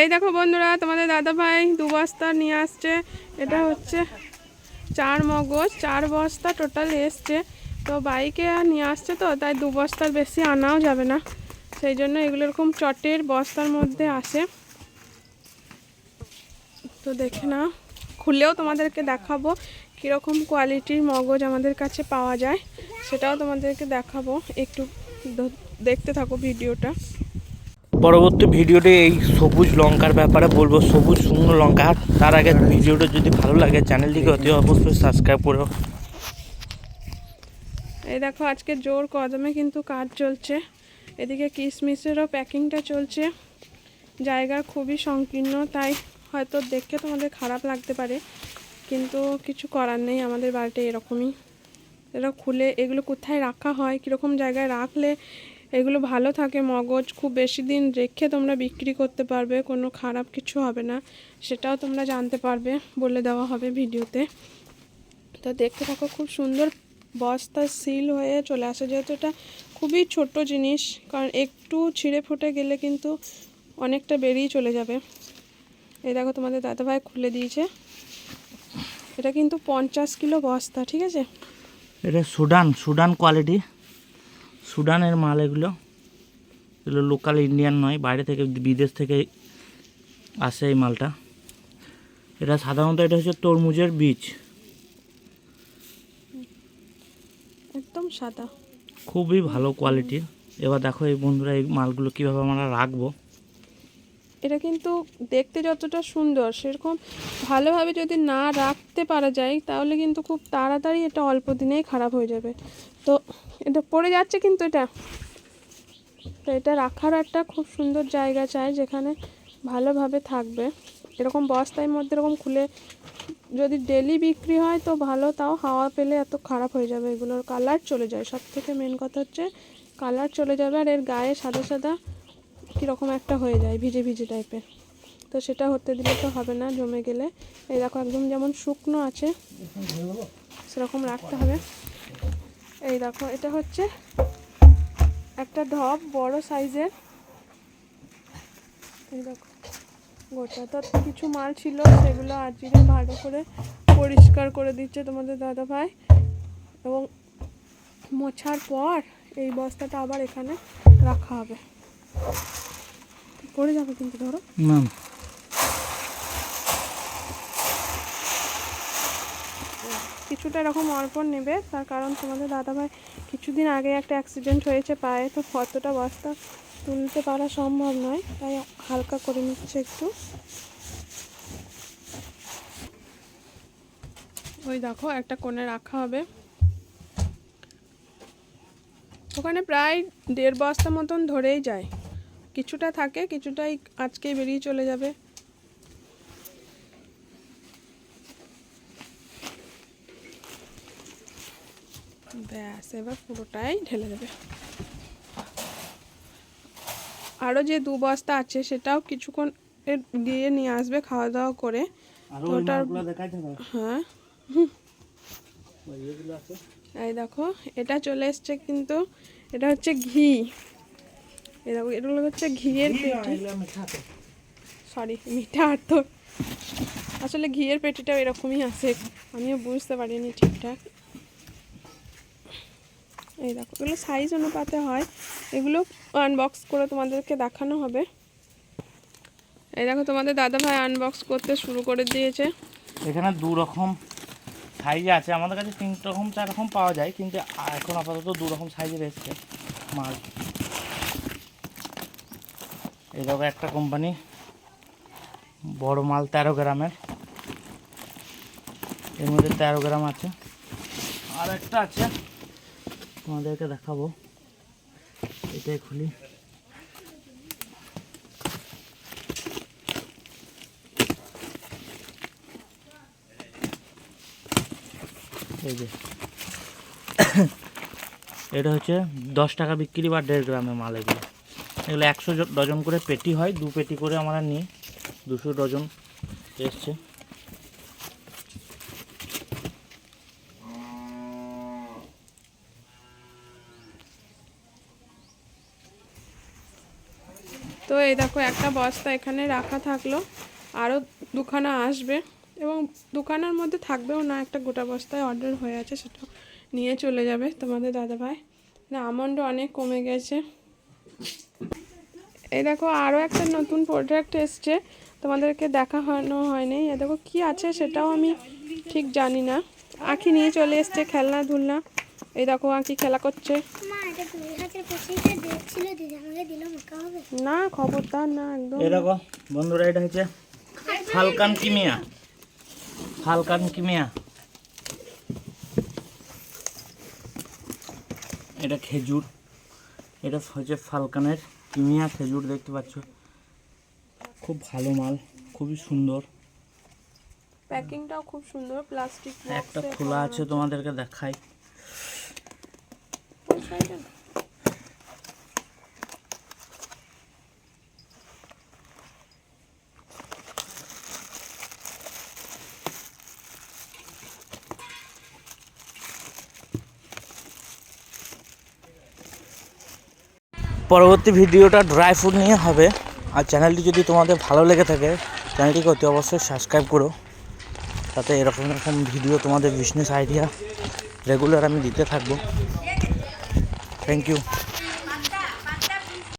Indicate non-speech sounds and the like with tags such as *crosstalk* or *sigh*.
এই দেখো বন্ধুরা, তোমাদের দাদা ভাই দু বস্তা নিয়ে আসছে। এটা হচ্ছে চার মগজ, চার বস্তা টোটাল এসছে। তো বাইকে নিয়ে আসছে তো, তাই দু বস্তার বেশি আনাও যাবে না। সেই জন্য এগুলো এরকম চটের বস্তার মধ্যে আসে। তো দেখে না খুলেও তোমাদেরকে দেখাবো কীরকম কোয়ালিটির মগজ আমাদের কাছে পাওয়া যায়। সেটাও তোমাদেরকে দেখাবো। একটু দেখতে থাকো ভিডিওটা। পরবর্তী ভিডিওতে এই সবুজ লঙ্কার ব্যাপারে বলব। সবুজ, শুকনো লঙ্কা। তার আগে ভিডিওটা যদি ভালো লাগে, চ্যানেলটিকে অতি অবশ্যই সাবস্ক্রাইব করো। এই দেখো, আজকে জোর কদমে কিন্তু কাজ চলছে। এদিকে কিশমিশেরও প্যাকিংটা চলছে। জায়গা খুবই সংকীর্ণ, তাই হয়তো দেখে তোমাদের খারাপ লাগতে পারে, কিন্তু কিছু করার নেই আমাদের বাড়িতে এরকমই। এটা খুলে, এগুলো কোথায় রাখা হয়, কীরকম জায়গায় রাখলে এগুলো ভালো থাকে মগজ, খুব বেশি দিন রেখে তোমরা বিক্রি করতে পারবে, কোনো খারাপ কিছু হবে না। সেটাও তোমরা জানতে পারবে বলে দেওয়া হবে ভিডিওতে। তো দেখতে থাকো, খুব সুন্দর বস্তা সিল হয়ে চলে আসে। যেহেতু এটা খুবই ছোট জিনিস, কারণ একটু ছিঁড়ে ফুটে গেলে কিন্তু অনেকটা বেরিয়ে চলে যাবে। এই দেখো তোমাদের দাদাভাই খুলে দিয়েছে। এটা কিন্তু পঞ্চাশ কিলো বস্তা, ঠিক আছে? এটা সুডান সুডান কোয়ালিটি। সুডানের মাল এগুলো। এগুলো লোকাল ইন্ডিয়ান নয় বাইরে থেকে বিদেশ থেকে আসে এই মালটা। এটা সাধারণত এটা হচ্ছে তরমুজের বীজ। একদম সাদা। খুবই ভালো কোয়ালিটির এবার দেখো এই বন্ধুরা এই মালগুলো কীভাবে আমরা রাখব। এটা কিন্তু দেখতে যতটা সুন্দর, সেরকম ভালোভাবে যদি না রাখতে পারা যায়, তাহলে কিন্তু খুব তাড়াতাড়ি এটা অল্প দিনেই খারাপ হয়ে যাবে। তো এটা পড়ে যাচ্ছে কিন্তু এটা। তো এটা রাখার একটা খুব সুন্দর জায়গা চাই, যেখানে ভালোভাবে থাকবে। এরকম বস্তার মধ্যে এরকম খুলে যদি ডেলি বিক্রি হয়, তো ভালো, তাও হাওয়া পেলে এত খারাপ হয়ে যাবে। এগুলোর কালার চলে যায়। সব থেকে মেন কথা হচ্ছে কালার চলে যাবে আর এর গায়ে সাদা সাদা কীরকম একটা হয়ে যায়, ভিজে ভিজে টাইপের তো সেটা হতে দিলে তো হবে না, জমে গেলে। এই দেখো একদম যেমন শুকনো আছে, সেরকম রাখতে হবে। এই দেখো, এটা হচ্ছে একটা ঢপ বড় সাইজের। এই দেখো, গোটা। তো কিছু মাল ছিল, সেগুলো আজকে ভালো করে পরিষ্কার করে দিচ্ছে তোমাদের দাদা ভাই এবং মোছার পর এই বস্তাটা আবার এখানে রাখা হবে। পড়ে যাবে কিন্তু ধরো। না। কিছুটা এরকম অর্পণ নেবে তার কারণ তোমাদের দাদাভাই কিছুদিন আগে একটা অ্যাক্সিডেন্ট হয়েছে পায়ে তো কতটা বস্তা তুলতে পারা সম্ভব নয় তাই হালকা করে নিচ্ছে একটু। ওই দেখো একটা কোণে রাখা হবে। ওখানে প্রায় দেড় বস্তা মতন ধরেই যায়। কিছুটা থাকে কিছুটাই আজকেই বেরিয়ে চলে যাবে। ব্যাস এবার পুরোটাই ঢেলে দেবে। আরও যে দু বস্তা আছে সেটাও কিছুক্ষণ গিয়ে নিয়ে আসবে খাওয়া দাওয়া করে। তো ওটার- হ্যাঁ। এই দেখো এটা চলে এসছে কিন্তু এটা হচ্ছে ঘি। দেখো এগুলো হচ্ছে ঘিয়ের পেটি। সরি মিঠা আর তো। আসলে ঘিয়ের পেটিটাও এরকমই আসে আমিও বুঝতে পারিনি ঠিকঠাক। এই দেখো এগুলো সাইজ অনুপাতে হয়। এগুলো আনবক্স করে তোমাদেরকে দেখানো হবে। এই দেখো তোমাদের দাদা ভাই আনবক্স করতে শুরু করে দিয়েছে। এখানে দু রকম সাইজে আছে। আমাদের কাছে তিন রকম চার রকম পাওয়া যায়। কিন্তু এখন আপাতত দু রকম সাইজের এসছে মাল। এরকম একটা কোম্পানি, বড় মাল তেরো গ্রামের। এর মধ্যে তেরো গ্রাম আছে। আর একটা আছে, তোমাদেরকে দেখাবো। এটাই খুলি। এই যে। *coughs* এটা হচ্ছে দশ টাকা বিক্রি বা দেড় গ্রামের মাল এগুলো। এগুলো একশো ডজন করে পেটি হয়, দু পেটি করে আমরা নিই, দুশো ডজন এসছে। তো এই দেখো, একটা বস্তা এখানে রাখা থাকল, আরও দুখানা আসবে, এবং দোকানের মধ্যে থাকবেও না, একটা গোটা বস্তায় অর্ডার হয়ে আছে, সেটা নিয়ে চলে যাবে তোমাদের দাদাভাই। না আমন্ড অনেক কমে গেছে। এই দেখো আরও একটা নতুন প্রোডাক্ট এসছে। তোমাদেরকে দেখানো হয়নি। এ দেখো কি আছে সেটাও আমি ঠিক জানি না। আঁকি নিয়ে চলে এসছে খেলনা ধুলনা। এই দেখো আঁকি খেলা করছে। না খবরদার না একদম। এই দেখো বন্ধুরা এটা হচ্ছে ফালকান কিমিয়া ফালকান কিমিয়া এটা খেজুর। এটা হচ্ছে ফালকানের কিমিয়া খেজুর দেখতে পাচ্ছ। খুব ভালো মাল খুবই সুন্দর। প্যাকিংটাও খুব সুন্দর প্লাস্টিক একটা খোলা আছে। তোমাদেরকে দেখাই। পরবর্তী ভিডিওটা ড্রাই ফ্রুট নিয়ে হবে। আর চ্যানেলটি যদি তোমাদের ভালো লেগে থাকে চ্যানেলটিকে অতি অবশ্যই সাবস্ক্রাইব করো। তাতে এরকম এরকম ভিডিও তোমাদের বিজনেস আইডিয়া রেগুলার আমি দিতে থাকব। Thank you